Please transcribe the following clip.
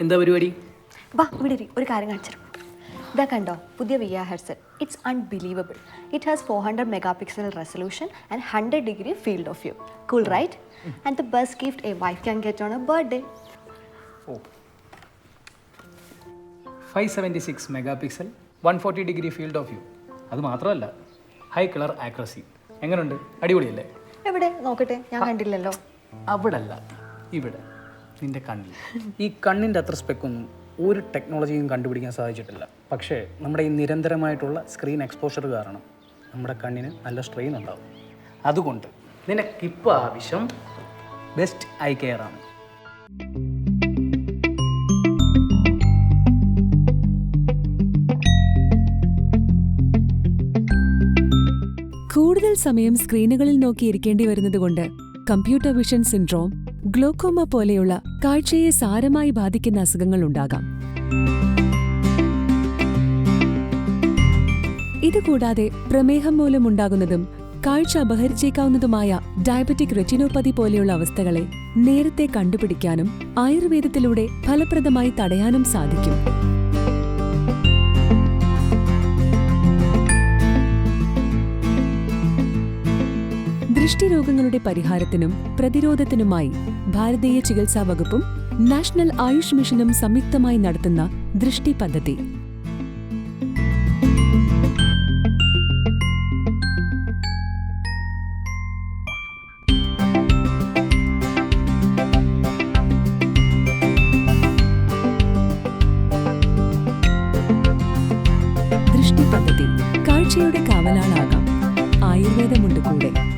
എന്താ പരിപാടി? വാ ഇവിടെ ഇരി, ഒരു കാര്യം കാണിച്ചു ഇതാ കണ്ടോ പുതിയ V R headset it's unbelievable it has four hundred megapixel resolution and hundred degree field of view cool right and the best gift a wife can get on a birthday oh five seventy six megapixel one forty degree field of view അത് മാത്രമല്ല high colour accuracy എങ്ങനെയുണ്ട് അടിപൊളിയല്ലേ? എവിടെ? നോക്കട്ടെ ഞാൻ കണ്ടില്ലല്ലോ. അവിടെ അല്ല ഇവിടെ. നിന്റെ കണ്ണിൽ. ഈ കണ്ണിന്റെ അത്ര സ്പെക്കൊന്നും ഒരു ടെക്നോളജിയും കണ്ടുപിടിക്കാൻ സാധിച്ചിട്ടില്ല. പക്ഷേ നമ്മുടെ ഈ നിരന്തരമായിട്ടുള്ള സ്ക്രീൻ എക്സ്പോഷർ കാരണം നമ്മുടെ കണ്ണിന് നല്ല സ്ട്രെയിൻ ഉണ്ടാകും അതുകൊണ്ട് നിനക്കിപ്പോൾ ആവശ്യം ബെസ്റ്റ് ഐ കെയർ ആണ്. കൂടുതൽ സമയം സ്ക്രീനുകളിൽ നോക്കി നോക്കിയിരിക്കേണ്ടി വരുന്നതുകൊണ്ട് കമ്പ്യൂട്ടർ വിഷൻ സിൻഡ്രോം ഗ്ലോക്കോമ പോലെയുള്ള കാഴ്ചയെ സാരമായി ബാധിക്കുന്ന അസുഖങ്ങൾ ഉണ്ടാകാം. ഇതുകൂടാതെ പ്രമേഹം മൂലമുണ്ടാകുന്നതും കാഴ്ച അപഹരിച്ചേക്കാവുന്നതുമായ ഡയബറ്റിക് റെറ്റിനോപ്പതി പോലെയുള്ള അവസ്ഥകളെ നേരത്തെ കണ്ടുപിടിക്കാനും ആയുർവേദത്തിലൂടെ ഫലപ്രദമായി തടയാനും സാധിക്കും. ദൃഷ്ടിരോഗങ്ങളുടെ പരിഹാരത്തിനും പ്രതിരോധത്തിനുമായി ഭാരതീയ ചികിത്സാ വകുപ്പും നാഷണൽ ആയുഷ് മിഷനും സംയുക്തമായി നടത്തുന്ന ദൃഷ്ടി പദ്ധതി. ദൃഷ്ടി പദ്ധതി കാഴ്ചയുടെ കാവലാളാകാം. ആയുർവേദമുണ്ട് കൂടെ.